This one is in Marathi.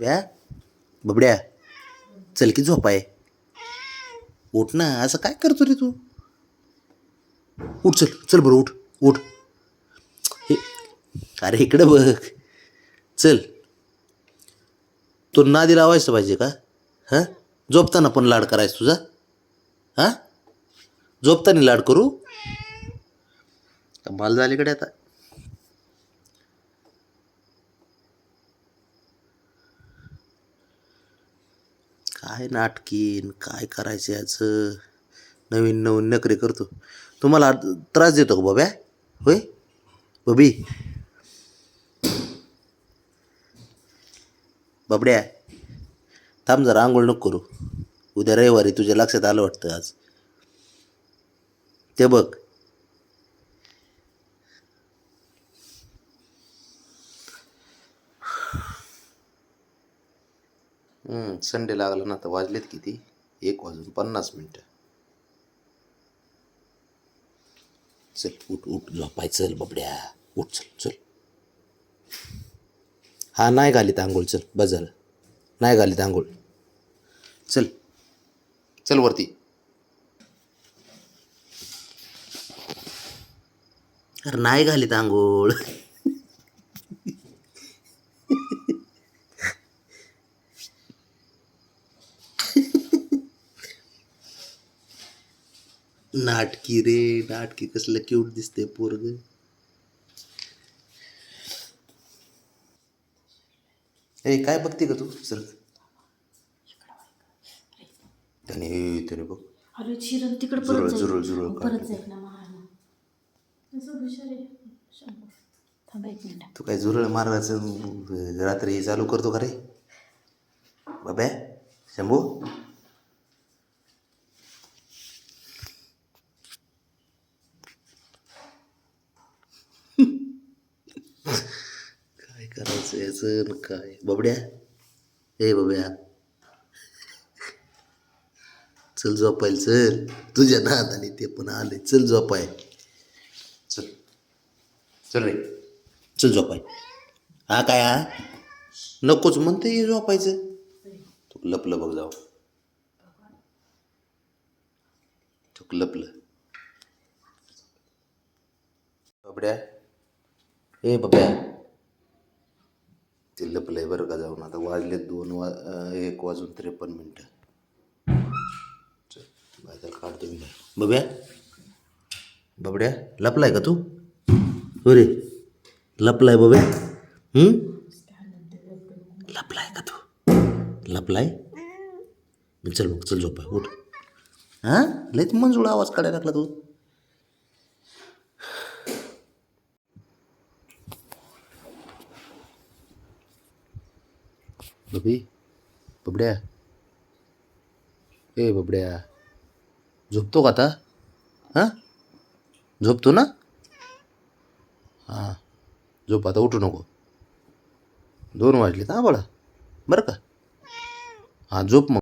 व्या. बबड्या चल की झोप आहे उठ ना असं काय करतो रे तू? उठ चल चल बरं उठ उठ. हे अरे इकडं बघ. चल. तो नादी लावायचं पाहिजे का? हां? झोपताना पण लाड करायचं तुझा? हां? झोपताना लाड करू? माल झालीकडे आता. काय नाटकीन काय करायचं याचं? नवीन नवीन नखरे करतो. तुम्हाला त्रास देतो का बाब्या? होय? बबी. बाबड्या थांब जरा आंघोळ नको करू. उद्या रविवारी तुझ्या लक्षात आलं वाटतं आज. ते बघ. संडे लागला ना तर वाजलेत किती? एक वाजून पन्नास मिनटं. चल उठ उठ झोपाय चल बबड्या. उठ चल चल. हा नाही घालीत आंघोळ चल बजल नाही घालीत आंघोळ. चल चल वरती. अरे नाही घालीत आंघोळ. नाटकी रे नाटकी कसलं क्यूट दिसते पोरग. ए काय बघते का तू सर? त्याने त्याने बघ. अरे चिरण तिकडे जुरळ परत जाईल. जुरळ जुरळ परत काढते. जाईल ना महाराज असं हुशार आहे. शंभर. थांबा एक मिनिट. तू काय झुरळ मारायचं रात्री चालू करतो का रे? बाब्या शंभू काय करायचं याचं काय बाबड्या ए बाब्या चल झोपायला चल तुझ्या नादाने ते पण आले चल झोपाय चल चल रे चल झोपाय हा काय हा नकोच म्हणते हे झोपायचं तू लपलं बघ जाऊ तू लपलं बाबड्या ए बाब्या ते लपलंय बरं का जाऊन. आता वाजले दोन वा एक वाजून त्रेपन्न मिनटं. चल काढतो मी. बाब्या बाबड्या लपलाय का तू? हो रे लपलाय बब्या लपलाय का तू? लपलाय? चल मग चल झोपा उठ. हां? लयच मंजूळ आवाज काढायला लागला तू. बबी बबड्या ए बबड्या झोपतो का आता हां झोपतो ना हां झोप आता उठू नको दोन वाजले ना आम्हाला बरं का हां झोप मग